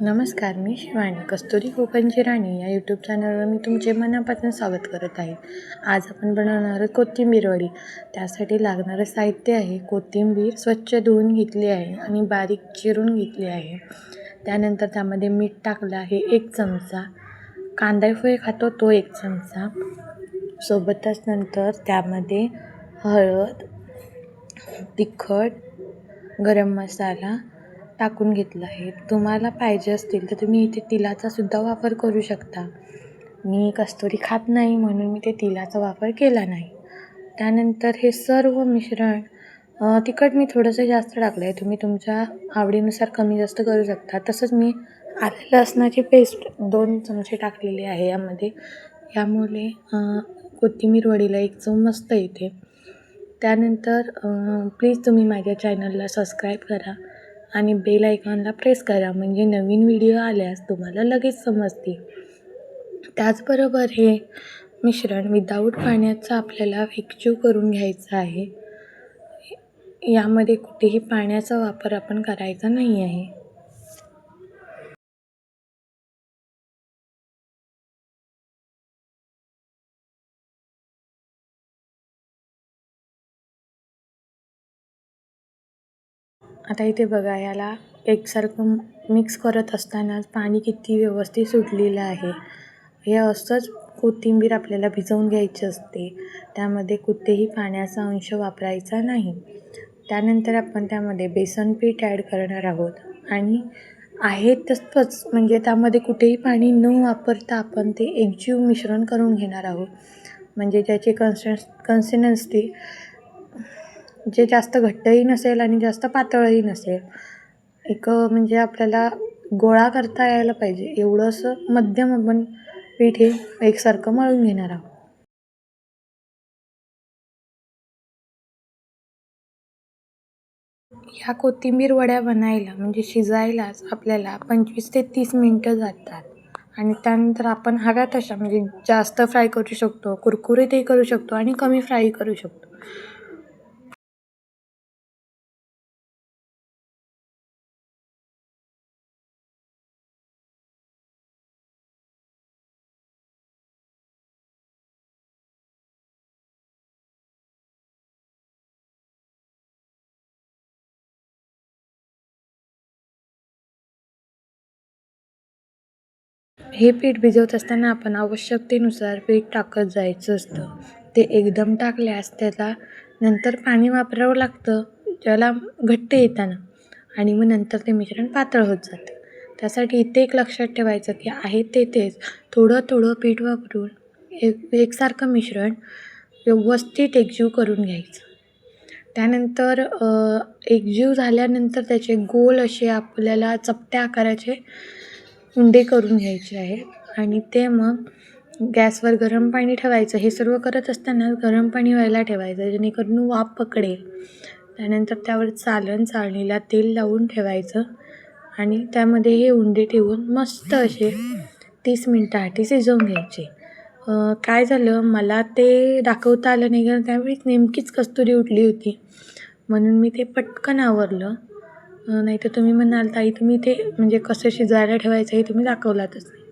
नमस्कार मी शिवानी कस्तुरी कोकणची राणी. या यूट्यूब चॅनलवर मी तुमचे मनापासून स्वागत करत आहे. आज आपण बनवणार आहोत कोथिंबीर वडी. त्यासाठी लागणारं साहित्य आहे कोथिंबीर स्वच्छ धुवून घेतली आहे आणि बारीक चिरून घेतली आहे. त्यानंतर त्यामध्ये मीठ टाकलं आहे एक चमचा. कांदा फळे खातो तो एक चमचा. सोबतच नंतर त्यामध्ये हळद तिखट गरम मसाला टाकून घेतलं आहे. तुम्हाला पाहिजे असतील तर तुम्ही इथे तिलाचा सुद्धा वापर करू शकता. मी कस्तुरी खात नाही म्हणून मी ते तिलाचा वापर केला नाही. त्यानंतर हे सर्व मिश्रण तिखट मी थोडंसं जास्त टाकलं आहे तुम्ही तुमच्या आवडीनुसार कमी जास्त करू शकता. तसंच मी आलं लसणाची पेस्ट दोन चमचे टाकलेली आहे यामध्ये. यामुळे कोथिंबीर वडीला एक चव मस्त येते. त्यानंतर प्लीज तुम्ही माझ्या चॅनलला सबस्क्राईब करा. आणि बेल आयकॉनला प्रेस करा. म्हणजे नवीन व्हिडिओ आल्यास तुम्हाला लगेच समजतील. त्याचबरोबर हे मिश्रण विदाऊट पाण्याचं आपल्याला एकजीव करून घ्यायचं आहे. यामध्ये कुठेही पाण्याचा वापर आपण करायचा नाही आहे. आता इथे बघा याला एकसारखं मिक्स करत असतानाच पाणी किती व्यवस्थित सुटलेलं आहे. हे असंच कोथिंबीर आपल्याला भिजवून घ्यायची असते. त्यामध्ये कुठेही पाण्याचा अंश वापरायचा नाही. त्यानंतर आपण त्यामध्ये बेसन पीठ ॲड करणार आहोत. आणि आहे तसंच म्हणजे त्यामध्ये कुठेही पाणी न वापरता आपण ते एकजीव मिश्रण करून घेणार आहोत. म्हणजे ज्याची कन्सिनन्स कन्सिस्टन्सी जे जास्त घट्टही नसेल आणि जास्त पातळही नसेल एक म्हणजे आपल्याला गोळा करता यायला पाहिजे. एवढंसं मध्यम आपण पीठ हे एकसारखं मळून घेणार आहोत. ह्या कोथिंबीर वड्या बनायला म्हणजे शिजायलाच आपल्याला पंचवीस ते तीस मिनटं जातात. आणि त्यानंतर आपण हव्या तशा म्हणजे जास्त फ्राय करू शकतो कुरकुरीतही करू शकतो आणि कमी फ्राय करू शकतो. हे पीठ भिजवत असताना आपण आवश्यकतेनुसार पीठ टाकत जायचं असतं. ते एकदम टाकल्यास त्याला नंतर पाणी वापरावं लागतं ज्याला घट्ट येताना. आणि मग नंतर ते मिश्रण पातळ होत जातं. त्यासाठी इथे एक लक्षात ठेवायचं की आहे तेथेच थोडं थोडं पीठ वापरून एक एकसारखं मिश्रण व्यवस्थित एकजीव करून घ्यायचं. त्यानंतर एकजीव झाल्यानंतर त्याचे गोल असे आपल्याला चपट्या आकाराचे उंडे करून घ्यायचे आहेत. आणि ते मग गॅसवर गरम पाणी ठेवायचं. हे सर्व करत असताना गरम पाणी व्हायला ठेवायचं जेणेकरून वाफ पकडेल. त्यानंतर त्यावर चालण चाळणीला तेल लावून ठेवायचं. आणि त्यामध्ये हे उंडे ठेवून मस्त असे तीस मिनटासाठी शिजवून घ्यायचे. काय झालं? मला ते दाखवता आलं नाही कारण त्यावेळी नेमकीच कस्तुरी उठली होती. म्हणून मी ते पटकन आवरलं. नाहीतर तुम्ही म्हणाल ताई तुम्ही ते म्हणजे कसं शिजायला ठेवायचं हे तुम्ही दाखवलातच नाही.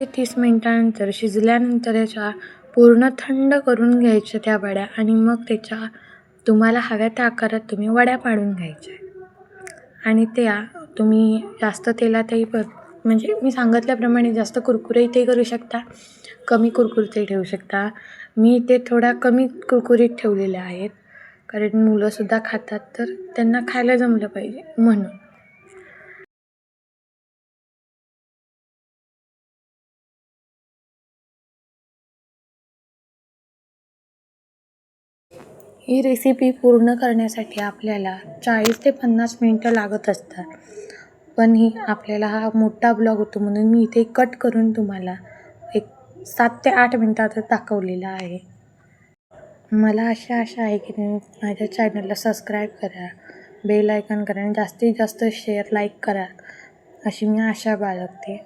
ते तीस मिनटानंतर शिजल्यानंतर याच्या पूर्ण थंड करून घ्यायच्या त्या वड्या आणि मग त्याच्या तुम्हाला हव्या त्या आकारात तुम्ही वड्या पाडून घ्यायच्या. आणि त्या तुम्ही जास्त तेलातही पर म्हणजे मी सांगितल्याप्रमाणे जास्त कुरकुरीतही करू शकता कमी कुरकुरीतही ठेवू शकता. मी ते थोड्या कमी कुरकुरीत ठेवलेल्या आहेत. कारण मुलंसुद्धा खातात तर त्यांना खायला जमलं पाहिजे म्हणून. ही रेसिपी पूर्ण करण्यासाठी आपल्याला चाळीस ते पन्नास मिनटं लागत असतात. पण ही आपल्याला हा मोठा ब्लॉग होतो म्हणून मी इथे कट करून तुम्हाला एक सात ते आठ मिनटात दाखवलेला आहे. मला अशा आशा आहे की तुम्ही माझ्या चॅनलला सबस्क्राईब करा बेल आयकॉन करा आणि जास्तीत जास्त शेअर लाईक करा अशी मी आशा बाळगते.